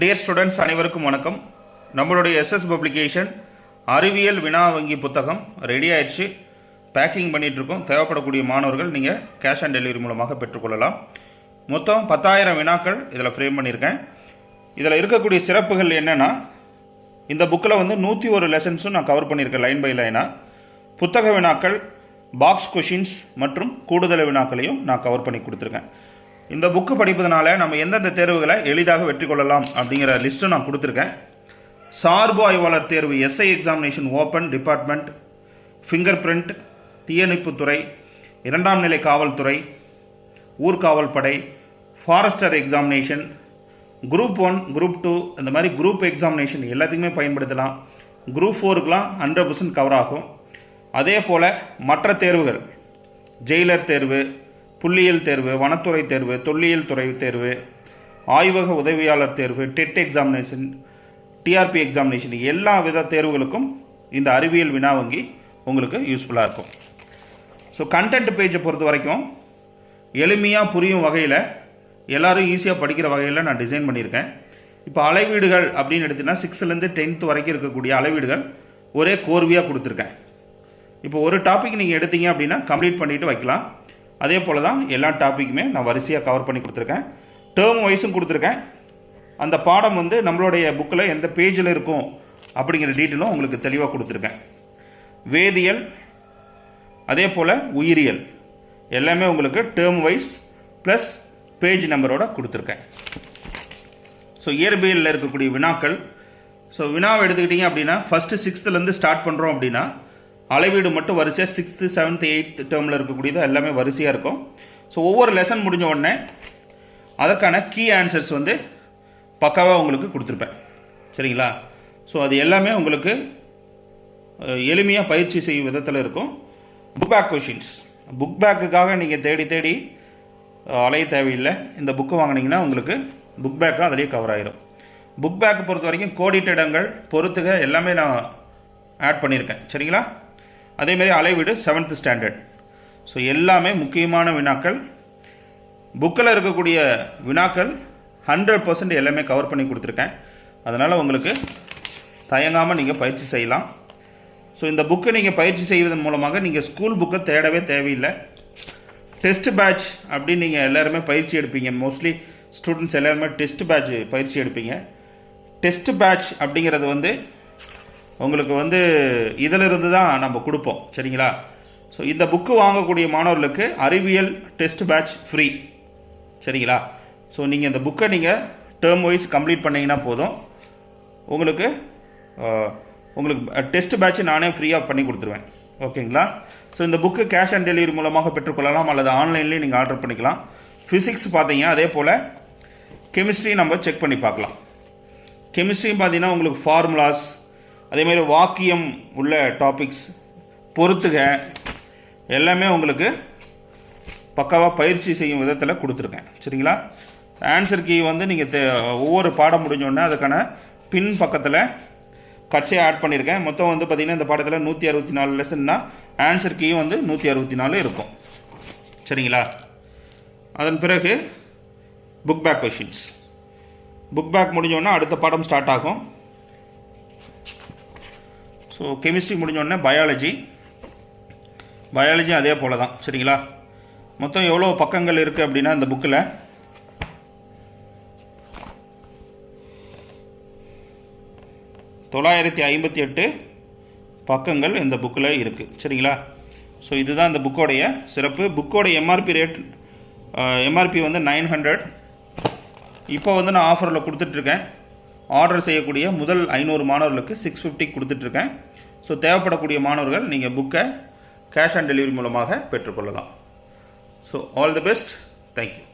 Dear students அனைவருக்கும் வணக்கம். நம்மளுடைய எஸ்எஸ் பப்ளிகேஷன் அறிவியல் வினா வங்கி புத்தகம் ரெடி ஆயிடுச்சு. பேக்கிங் பண்ணிகிட்ருக்கோம் தேவைப்படக்கூடிய மாணவர்கள் நீங்கள் கேஷ் ஆன் டெலிவரி மூலமாக பெற்றுக்கொள்ளலாம். மொத்தம் பத்தாயிரம் வினாக்கள் இதில் ஃப்ரேம் பண்ணியிருக்கேன். இதில் இருக்கக்கூடிய சிறப்புகள் என்னென்னா இந்த புக்கில் வந்து நூற்றி ஒரு லெசன்ஸும் நான் கவர் பண்ணியிருக்கேன் லைன் பை லைனாக புத்தக வினாக்கள் பாக்ஸ் கொஷின்ஸ் மற்றும் கூடுதல் வினாக்களையும் நான் கவர் பண்ணி கொடுத்துருக்கேன். இந்த புக்கு படிப்பதனால நம்ம எந்தெந்த தேர்வுகளை எளிதாக வெற்றி கொள்ளலாம் அப்படிங்கிற லிஸ்ட்டு நான் கொடுத்துருக்கேன். சார்பு ஆய்வாளர் தேர்வு SI examination open department finger print தீயணைப்புத்துறை இரண்டாம் நிலை காவல்துறை ஊர்காவல் படை forester examination group one group two இந்த மாதிரி குரூப் எக்ஸாமினேஷன் எல்லாத்துக்குமே பயன்படுத்தலாம். குரூப் ஃபோருக்கெலாம் ஹண்ட்ரட் பர்சன்ட் கவர் ஆகும். அதே போல் மற்ற தேர்வுகள் ஜெயிலர் தேர்வு புள்ளியியல் தேர்வு வனத்துறை தேர்வு தொல்லியல் துறை தேர்வு ஆய்வக உதவியாளர் தேர்வு டெட் எக்ஸாமினேஷன் டிஆர்பி எக்ஸாமினேஷன் எல்லா வித தேர்வுகளுக்கும் இந்த அறிவியல் வினா வங்கி உங்களுக்கு யூஸ்ஃபுல்லாக இருக்கும். ஸோ கண்டென்ட் பேஜை பொறுத்த வரைக்கும் எளிமையாக புரியும் வகையில் எல்லோரும் ஈஸியாக படிக்கிற வகையில் நான் டிசைன் பண்ணியிருக்கேன். இப்போ அளவீடுகள் அப்படின்னு எடுத்தீங்கன்னா சிக்ஸ்த்துலேருந்து டென்த் வரைக்கும் இருக்கக்கூடிய அளவீடுகள் ஒரே கோர்வையாக கொடுத்துருக்கேன். இப்போ ஒரு டாபிக் நீங்கள் எடுத்தீங்க அப்படின்னா கம்ப்ளீட் பண்ணிவிட்டு வைக்கலாம். அதே போல் தான் எல்லா டாப்பிக்குமே நான் வரிசையாக கவர் பண்ணி கொடுத்துருக்கேன். டேர்ம் வைஸும் கொடுத்துருக்கேன். அந்த பாடம் வந்து நம்மளுடைய புக்கில் எந்த பேஜில் இருக்கும் அப்படிங்கிற டீட்டெயிலும் உங்களுக்கு தெளிவாக கொடுத்துருக்கேன். வேதியியல் அதே போல் உயிரியல். எல்லாமே உங்களுக்கு டேர்ம் வைஸ் ப்ளஸ் பேஜ் நம்பரோட கொடுத்துருக்கேன். ஸோ இயற்பியலில் இருக்கக்கூடிய வினாக்கள். ஸோ வினாவை எடுத்துக்கிட்டிங்க அப்படின்னா ஃபஸ்ட்டு சிக்ஸ்த்துலேருந்து ஸ்டார்ட் பண்ணுறோம் அப்படின்னா அளவீடு மட்டும் வரிசையாக சிக்ஸ்த்து செவன்த் எயித் டேர்மில் இருக்கக்கூடியது எல்லாமே வரிசையாக இருக்கும். ஸோ ஒவ்வொரு லெசன் முடிஞ்ச உடனே அதற்கான கீ ஆன்சர்ஸ் வந்து பக்காவாக உங்களுக்கு கொடுத்துருப்பேன். சரிங்களா? ஸோ அது எல்லாமே உங்களுக்கு எளிமையாக பயிற்சி செய்யும் விதத்தில் இருக்கும். புக் பேக் கொஷின்ஸ் புக் பேக்குக்காக நீங்கள் தேடி தேடி அலைய தேவையில்லை. இந்த புக்கு வாங்கினீங்கன்னா உங்களுக்கு புக் பேக்கும் அதிலே கவர் ஆயிரும். புக் பேக்கு பொறுத்த வரைக்கும் கோடிட்ட இடங்கள் பொறுத்துக எல்லாமே நான் ஆட் பண்ணியிருக்கேன். சரிங்களா? அதேமாரி அலைவீடு செவன்த் ஸ்டாண்டர்ட் ஸோ எல்லாமே முக்கியமான வினாக்கள். புக்கில் இருக்கக்கூடிய வினாக்கள் ஹண்ட்ரட் பர்சன்ட் எல்லாமே கவர் பண்ணி கொடுத்துருக்கேன். அதனால் உங்களுக்கு தயங்காமல் நீங்கள் பயிற்சி செய்யலாம். ஸோ இந்த புக்கை நீங்கள் பயிற்சி செய்வதன் மூலமாக நீங்கள் ஸ்கூல் புக்கை தேடவே தேவையில்லை. டெஸ்ட் பேட்ச் அப்படின்னு நீங்கள் எல்லாருமே பயிற்சி எடுப்பீங்க. மோஸ்ட்லி ஸ்டூடெண்ட்ஸ் எல்லாருமே டெஸ்ட் பேட்ச் பயிற்சி எடுப்பீங்க. டெஸ்ட் பேட்ச் அப்படிங்கிறது வந்து உங்களுக்கு வந்து இதிலிருந்து தான் நம்ம கொடுப்போம். சரிங்களா? ஸோ இந்த புக்கு வாங்கக்கூடிய மாணவர்களுக்கு அறிவியல் டெஸ்ட் பேட்ச் ஃப்ரீ சரிங்களா? ஸோ நீங்கள் இந்த புக்கை நீங்கள் டேர்ம் வைஸ் கம்ப்ளீட் பண்ணீங்கன்னா போதும். உங்களுக்கு உங்களுக்கு டெஸ்ட் பேட்ச் நானே ஃப்ரீயாக பண்ணி கொடுத்துருவேன். ஓகேங்களா? ஸோ இந்த புக்கு கேஷ் ஆன் டெலிவரி மூலமாக பெற்றுக்கொள்ளலாம் அல்லது ஆன்லைன்லேயும் நீங்கள் ஆர்டர் பண்ணிக்கலாம். ஃபிசிக்ஸ் பார்த்தீங்க அதே போல் கெமிஸ்ட்ரி நம்ம செக் பண்ணி பார்க்கலாம். கெமிஸ்ட்ரியும் பார்த்தீங்கன்னா உங்களுக்கு ஃபார்முலாஸ் அதேமாதிரி வாக்கியம் உள்ள டாபிக்ஸ் பொறுத்துக எல்லாமே உங்களுக்கு பக்காவாக பயிற்சி செய்யும் விதத்தில் கொடுத்துருக்கேன். சரிங்களா? ஆன்சர் கீ வந்து நீங்கள் ஒவ்வொரு பாடம் முடிஞ்சோடனே அதுக்கான பின் பக்கத்தில் கட்சியை ஆட் பண்ணியிருக்கேன் மொத்தம் வந்து பார்த்தீங்கன்னா இந்த பாடத்தில் நூற்றி அறுபத்தி நாலு லெசன்னா ஆன்சர் கீ வந்து நூற்றி அறுபத்தி நாலு இருக்கும். சரிங்களா? அதன் பிறகு book back questions book back முடிஞ்சோடனே அடுத்த பாடம் ஸ்டார்ட் ஆகும். ஸோ கெமிஸ்ட்ரி முடிஞ்சோடனே பயாலஜி பயாலஜி அதே போல தான் சரிங்களா? மொத்தம் எவ்வளோ பக்கங்கள் இருக்குது அப்படின்னா இந்த புக்கில் தொள்ளாயிரத்தி ஐம்பத்தி எட்டு பக்கங்கள் இந்த புக்கில் இருக்குது சரிங்களா? ஸோ இதுதான் இந்த புக்கோடைய சிறப்பு. புக்கோட எம்ஆர்பி ரேட் எம்ஆர்பி வந்து நைன் ஹண்ட்ரட் இப்போ வந்து நான் ஆஃபரில் கொடுத்துட்ருக்கேன் ஆர்டர் செய்யக்கூடிய முதல் ஐநூறு மாணவர்களுக்கு சிக்ஸ் ஃபிஃப்டி கொடுத்துட்ருக்கேன். ஸோ தேவைப்படக்கூடிய மாணவர்கள் நீங்கள் புக்கை கேஷ் ஆன் டெலிவரி மூலமாக பெற்றுக்கொள்ளலாம். So all the best thank you